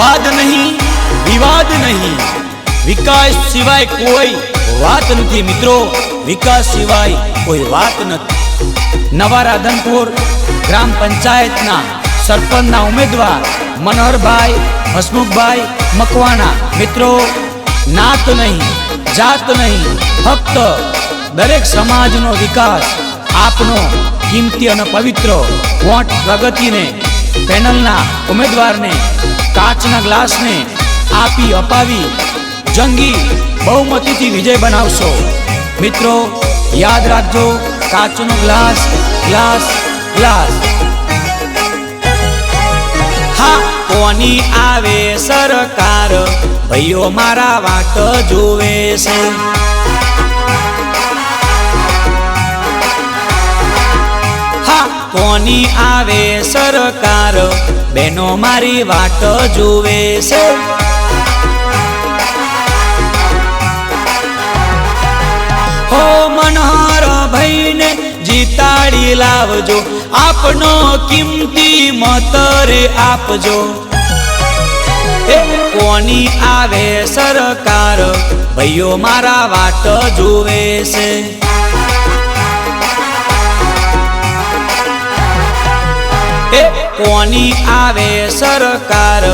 વાદ નહીં, વિવાદ નહીં. વિકાસ સિવાય કોઈ વાત નથી મિત્રો, વિકાસ સિવાય કોઈ વાત નથી. નવા રાધનપુર ગ્રામ પંચાયતના સરપંચના ઉમેદવાર મનોહરભાઈ, હસમુખભાઈ મકવાણા. મિત્રો, નાત નહીં, જાત નહીં, ફક્ત દરેક સમાજનો વિકાસ, આપનો કિંમતી અને પવિત્ર વોટ પ્રગતિને પેનલના ઉમેદવારને કાચના ગ્લાસને આપી અપાવી, જંગી બહુમતીથી વિજય બનાવશો. મિત્રો, યાદ રાખજો, કાચનો ગ્લાસ ગ્લાસ ગ્લાસ. હા, કોની આવે સરકાર? ભાઈઓ, મારા વાત જોવે છે. કોની આવે સરકાર? બેનો મારી વાટ જુએ છે. હો મનહર ભાઈને જીતાડી લાવજો. આપનો કિંમતી મત રે આપજો. કોની આવે સરકાર? ભાઈઓ મારા વાટ જુએ છે. કોની આવે સરકાર?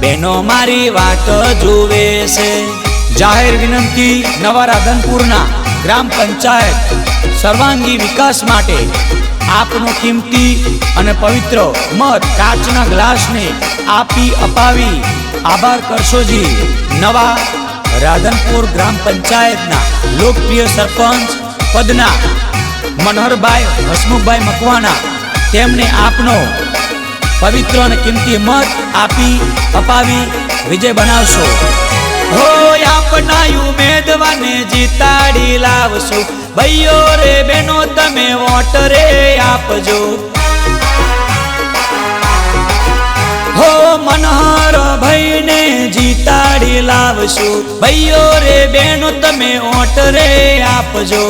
બેનો મારી વાત જુએ છે. જાહેર વિનંતી નવા રાધનપુરના ગ્રામ પંચાયત સર્વાંગી વિકાસ માટે આપનો કિંમતી અને પવિત્ર મત કાચના ગ્લાસને આપી અપાવી. આભાર કરશોજી નવા રાધનપુર ગ્રામ પંચાયતના લોકપ્રિય સરપંચ પદના મનોહરભાઈ હસમુખભાઈ મકવાણા તેમને આપનો પવિત્ર અને કિંમતી મત આપી, અપાવી, વિજય બનાવશો. હો આપના ઉમેદવારને જીતાડી લાવશો. ભાઈઓ રે બેનો તમે વોટ રે આપજો. હો મનોહર ભાઈને જીતાડી લાવશો. ભાઈઓ રે બેનો તમે વોટ રે આપજો.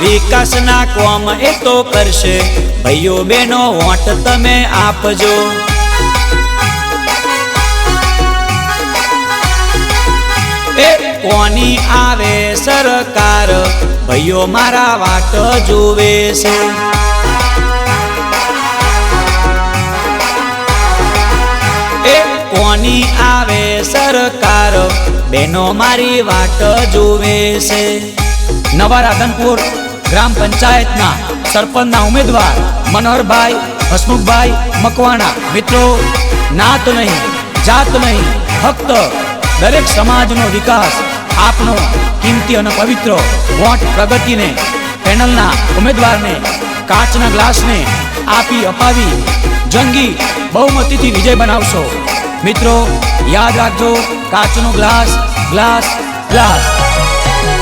વિકાસના કોમ એ તો કરશે. ભાઈઓ બેનો વોટ તમે આપજો. એ કોની આવે સરકાર? ભાઈઓ મારા વાટ જુએ છે. કોની આવે સરકાર? બેનો મારી વાટ જુએ છે. નવા રાધનપુર ગ્રામ પંચાયતના સરપંચના ઉમેદવાર મનોહરભાઈ, હસમુખભાઈ, મકવાણા. મિત્રો, નાત નહીં, જાત નહીં ફક્ત દરેક સમાજનો વિકાસ આપનો, કિંમતી અને પવિત્ર વોટ પ્રગતિને, પેનલના ઉમેદવારને, કાચના ગ્લાસને આપી અપાવી, જંગી બહુમતીથી વિજય બનાવશો. મિત્રો, યાદ રાખજો, કાચનો ગ્લાસ ગ્લાસ ગ્લાસ.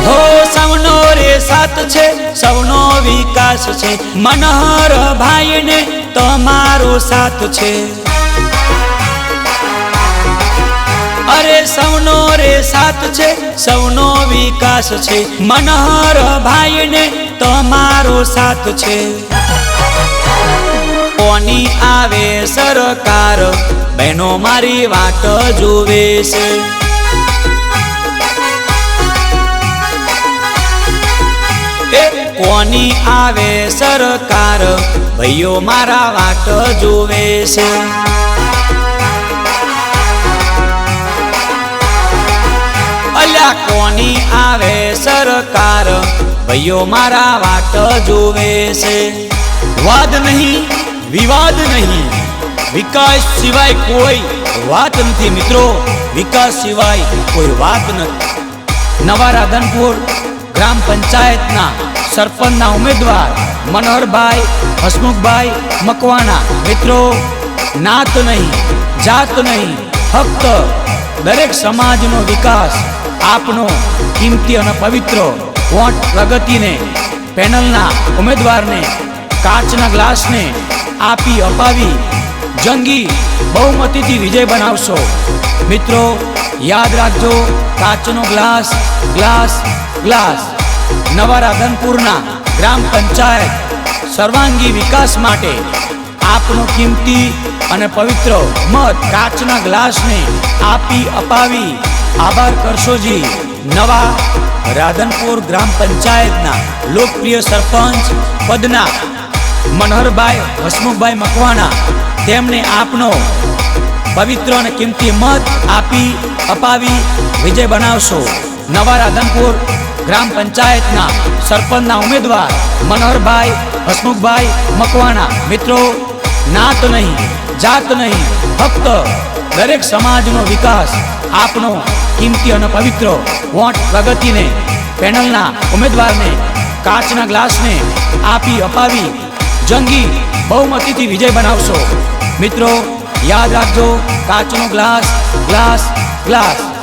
હો સૌનો રે સાથ છે સૌનો વિકાસ છે. મનહર ભાઈને તમારો સાથ છે. અરે સૌનો રે સાથ છે સૌનો વિકાસ છે. મનહર ભાઈને તમારો સાથ છે. કોની આવે સરકાર? બહેનો, મારી વાટ જોવે છે. કોની આવે સરકાર? ભાઈઓ મારા વાટ જોવે છે. અલ્યા કોની આવે સરકાર? ભાઈઓ મારા વાટ જોવે છે. વાદ નહીં, વિવાદ નહીં. વિકાસ સિવાય કોઈ વાત નથી મિત્રો. વિકાસ સિવાય કોઈ વાત નથી. નવા રાધનપુર ગ્રામ પંચાયતના સરપંચના ઉમેદવાર મનોહરભાઈ, હસમુખભાઈ મકવાણા. મિત્રો, નાત નહીં, જાત નહીં, ફક્ત દરેક સમાજનો વિકાસ, આપનો, કિંમતી અને પવિત્ર વોટ પ્રગતિને, પેનલના ઉમેદવારને, કાચના ગ્લાસને આપી, અપાવી, જંગી, બહુમતીથી વિજય બનાવશો. મિત્રો, યાદ રાખજો, કાચનો ગ્લાસ ગ્લાસ ગ્લાસ નવા રાધનપુરના ગ્રામ પંચાયત, સર્વાંગી વિકાસ માટે આપનો કિંમતી અને પવિત્ર મત કાચના ગ્લાસને આપી અપાવી. આભાર કરશોજી નવા રાધનપુર ગ્રામ પંચાયતના લોકપ્રિય સરપંચ પદના મનહરભાઈ, હસમુખભાઈ મકવાણા, તેમને આપનો પવિત્ર અને કિંમતી મત આપી અપાવી. વિજય બનાવશો. નવા રાધનપુર ગ્રામ પંચાયતના સરપંચના ઉમેદવાર મનોહરભાઈ, હસમુખભાઈ મકવાણા. મિત્રો, નાત નહીં, જાત નહીં ફક્ત દરેક સમાજનો વિકાસ આપનો કિંમતી અને પવિત્ર. વોટ પ્રગતિને, પેનલના ઉમેદવારને, કાચના ગ્લાસને આપી અપાવી, જંગી બહુમતીથી વિજય બનાવશો. મિત્રો, યાદ રાખજો, કાચનો ગ્લાસ ગ્લાસ ગ્લાસ.